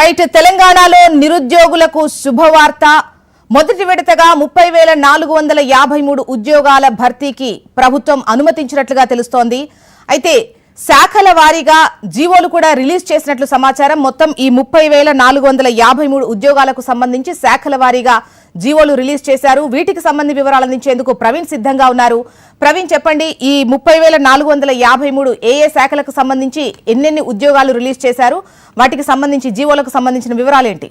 Right తెలంగాణలో నిరుద్యోగులకు శుభవార్త. మొదటి విడతగా ముప్పై వేల నాలుగు వందల యాభై మూడు ఉద్యోగాల భర్తీకి ప్రభుత్వం అనుమతించినట్లుగా తెలుస్తోంది. అయితే శాఖల వారీగా జీవోలు కూడా రిలీజ్ చేసినట్లు సమాచారం. మొత్తం ఈ ముప్పై వేల నాలుగు వందల యాభై మూడు ఉద్యోగాలకు సంబంధించి శాఖల వారీగా జీవోలు రిలీజ్ చేశారు. వీటికి సంబంధించి వివరాలు అందించేందుకు ప్రవీణ్ సిద్ధంగా ఉన్నారు. ప్రవీణ్ చెప్పండి ఈ ముప్పై వేల నాలుగు వందల యాభై మూడు ఏ ఏ శాఖలకు సంబంధించి ఎన్నెన్ని ఉద్యోగాలు రిలీజ్ చేశారు? వాటికి సంబంధించి జీవోలకు సంబంధించిన వివరాలు ఏంటి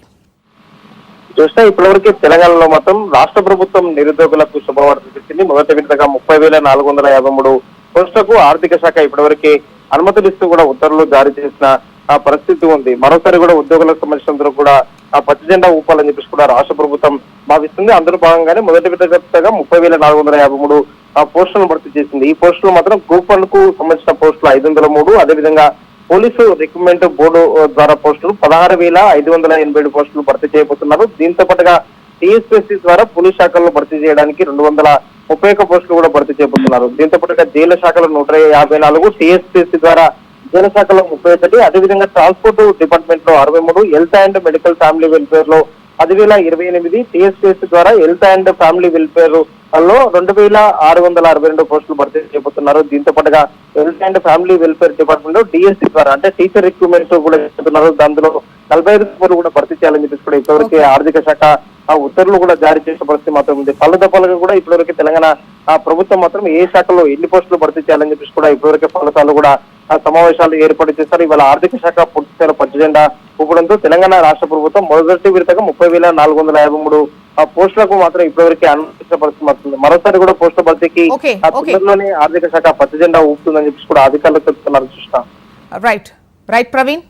చూస్తే ఇప్పటివరకు తెలంగాణలో మొత్తం రాష్ట్ర ప్రభుత్వం నిరుద్యోగులకు శుభవార్త తెచ్చింది మొదటి విడతగా ముప్పై వేల నాలుగు వందల యాభై మూడు పోస్టులకు ఆర్థిక శాఖ ఇప్పటివరకు అనుమతులు కూడా ఉత్తర్వులు జారీ చేసిన పరిస్థితి ఉంది. మరోసారి కూడా ఉద్యోగులకు సంబంధించినందుకు కూడా ఆ పచ్చ జెండా ఊపాలని చెప్పేసి కూడా రాష్ట్ర ప్రభుత్వం భావిస్తుంది. అందులో భాగంగానే మొదటి విడతగా ముప్పై వేల నాలుగు వందల యాభై మూడు పోస్టులను భర్తీ చేసింది. ఈ పోస్టులు మాత్రం గ్రూప్ వన్కు సంబంధించిన పోస్టులు ఐదు వందల మూడు అదేవిధంగా పోలీసు రిక్రూట్మెంట్ బోర్డు ద్వారా పోస్టులు పదహారు వేల ఐదు వందల ఎనభై ఏడు పోస్టులు భర్తీ చేయబోతున్నారు. దీంతో పాటుగా టీఎస్పీఎస్సీ ద్వారా పోలీస్ శాఖల్లో భర్తీ చేయడానికి రెండు వందల ముప్పై ఒక్క పోస్టులు కూడా భర్తీ చేపడుతున్నారు. దీంతో పాటుగా జైలు శాఖలో నూట యాభై నాలుగు టీఎస్పీసీ ద్వారా జైల శాఖలో ముప్పై ఒకటి అదేవిధంగా ట్రాన్స్పోర్ట్ డిపార్ట్మెంట్లో అరవై మూడు హెల్త్ అండ్ మెడికల్ ఫ్యామిలీ వెల్ఫేర్లో పదివేల ఇరవై ఎనిమిది టీఎస్పీఎస్సీ ద్వారా హెల్త్ అండ్ ఫ్యామిలీ వెల్ఫేర్లో రెండు వేల ఆరు వందల అరవై రెండు పోస్టులు భర్తీ చేయబోతున్నారు దీంతో పాటుగా హెల్త్ అండ్ ఫ్యామిలీ వెల్ఫేర్ డిపార్ట్మెంట్లో డిఎస్సీ ద్వారా అంటే టీచర్ రిక్రూట్మెంట్ కూడా చేస్తున్నారు అందులో నలభై ఐదు పోస్టులు కూడా భర్తీ చేయాలని చెప్పేసి కూడా ఇప్పటివరకు ఆర్థిక శాఖ ఆ ఉత్తర్వులు కూడా జారీ చేసిన పరిస్థితి మాత్రం ఉంది. పలు దఫాలుగా కూడా ఇప్పటివరకు తెలంగాణ ఆ ప్రభుత్వం మాత్రం ఏ శాఖలో ఎన్ని పోస్టులు భర్తీ చేయాలని చెప్పేసి కూడా ఇప్పటివరకు ఫలితాలు కూడా ఆ సమావేశాలు ఏర్పాటు చేస్తారు ఇవాళ ఆర్థిక శాఖ పూర్తి స్థాయిలో పచ్చ జెండా ఊపడంతో తెలంగాణ రాష్ట్ర ప్రభుత్వం మొదటి విడతగా ముప్పై వేల నాలుగు వందల యాభై మూడు ఆ పోస్టులకు మాత్రం ఇప్పటివరకు అనుమతించిన పరిస్థితి మాత్రం ఉంది. మరోసారి కూడా పోస్టుల భర్తీకి. తొందరలోనే ఆర్థిక శాఖ పచ్చ జెండా ఊపుతుందని చెప్పేసి కూడా అధికారులు చెప్తున్నారు. చూస్తాం. Right right Praveen